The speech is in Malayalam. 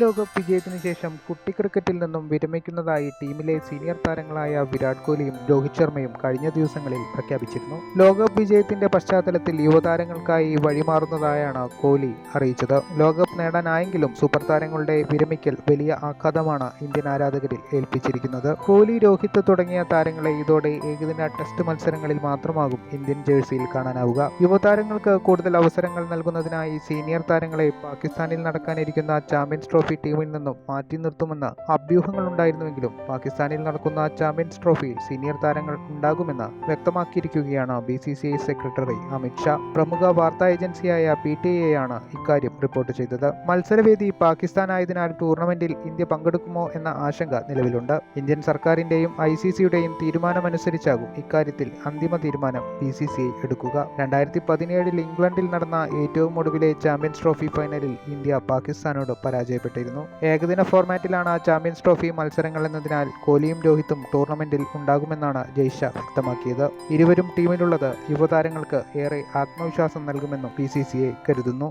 ലോകകപ്പ് വിജയത്തിന് ശേഷം കുട്ടി ക്രിക്കറ്റിൽ നിന്നും വിരമിക്കുന്നതായി ടീമിലെ സീനിയർ താരങ്ങളായ വിരാട് കോഹ്ലിയും രോഹിത് ശർമ്മയും കഴിഞ്ഞ ദിവസങ്ങളിൽ പ്രഖ്യാപിച്ചിരുന്നു. ലോകകപ്പ് വിജയത്തിന്റെ പശ്ചാത്തലത്തിൽ യുവതാരങ്ങൾക്കായി വഴിമാറുന്നതായാണ് കോഹ്ലി അറിയിച്ചത്. ലോകകപ്പ് നേടാനായെങ്കിലും സൂപ്പർ താരങ്ങളുടെ വിരമിക്കൽ വലിയ ആഘാതമാണ് ഇന്ത്യൻ ആരാധകരിൽ ഏൽപ്പിച്ചിരിക്കുന്നത്. കോഹ്ലി രോഹിത് തുടങ്ങിയ താരങ്ങളെ ഇതോടെ ഏകദിന ടെസ്റ്റ് മത്സരങ്ങളിൽ മാത്രമാകും ഇന്ത്യൻ ജേഴ്സിയിൽ കാണാനാവുക. യുവതാരങ്ങൾക്ക് കൂടുതൽ അവസരങ്ങൾ നൽകുന്നതിനായി സീനിയർ താരങ്ങളെ പാകിസ്ഥാനിൽ നടക്കാനിരിക്കുന്ന ചാമ്പ്യൻസ് ട്രോഫി ടീമിൽ നിന്നും മാറ്റി നിർത്തുമെന്ന് അഭ്യൂഹങ്ങളുണ്ടായിരുന്നുവെങ്കിലും പാകിസ്ഥാനിൽ നടക്കുന്ന ചാമ്പ്യൻസ് ട്രോഫിയിൽ സീനിയർ താരങ്ങൾ ഉണ്ടാകുമെന്ന് വ്യക്തമാക്കിയിരിക്കുകയാണ് B C C I secretary Amit Shah. പ്രമുഖ വാർത്താ ഏജൻസിയായ പി ടി ആണ് ഇക്കാര്യം റിപ്പോർട്ട് ചെയ്തത്. മത്സരവേദി പാകിസ്ഥാനായതിനാൽ ടൂർണമെന്റിൽ ഇന്ത്യ പങ്കെടുക്കുമോ എന്ന ആശങ്ക നിലവിലുണ്ട്. ഇന്ത്യൻ സർക്കാരിന്റെയും ഐ സി സിയുടെയും തീരുമാനമനുസരിച്ചാകും ഇക്കാര്യത്തിൽ അന്തിമ തീരുമാനം ബി സി സി ഐ എടുക്കുക. രണ്ടായിരത്തി പതിനേഴിൽ ഇംഗ്ലണ്ടിൽ നടന്ന ഏറ്റവും ഒടുവിലെ ചാമ്പ്യൻസ് ട്രോഫി ഫൈനലിൽ ഇന്ത്യ പാകിസ്ഥാനോട് പരാജയപ്പെട്ടിരുന്നു. ഏകദിന ഫോർമാറ്റിലാണ് ചാമ്പ്യൻസ് ട്രോഫി മത്സരങ്ങൾ എന്നതിനാൽ കോലിയും രോഹിത്തും ടൂർണമെന്റിൽ ഉണ്ടാകുമെന്നാണ് ജയ്ഷ വ്യക്തമാക്കിയത്. ഇരുവരും ടീമിലുള്ളത് യുവതാരങ്ങൾക്ക് ഏറെ ആത്മവിശ്വാസം നൽകുമെന്നും ബി കരുതുന്നു.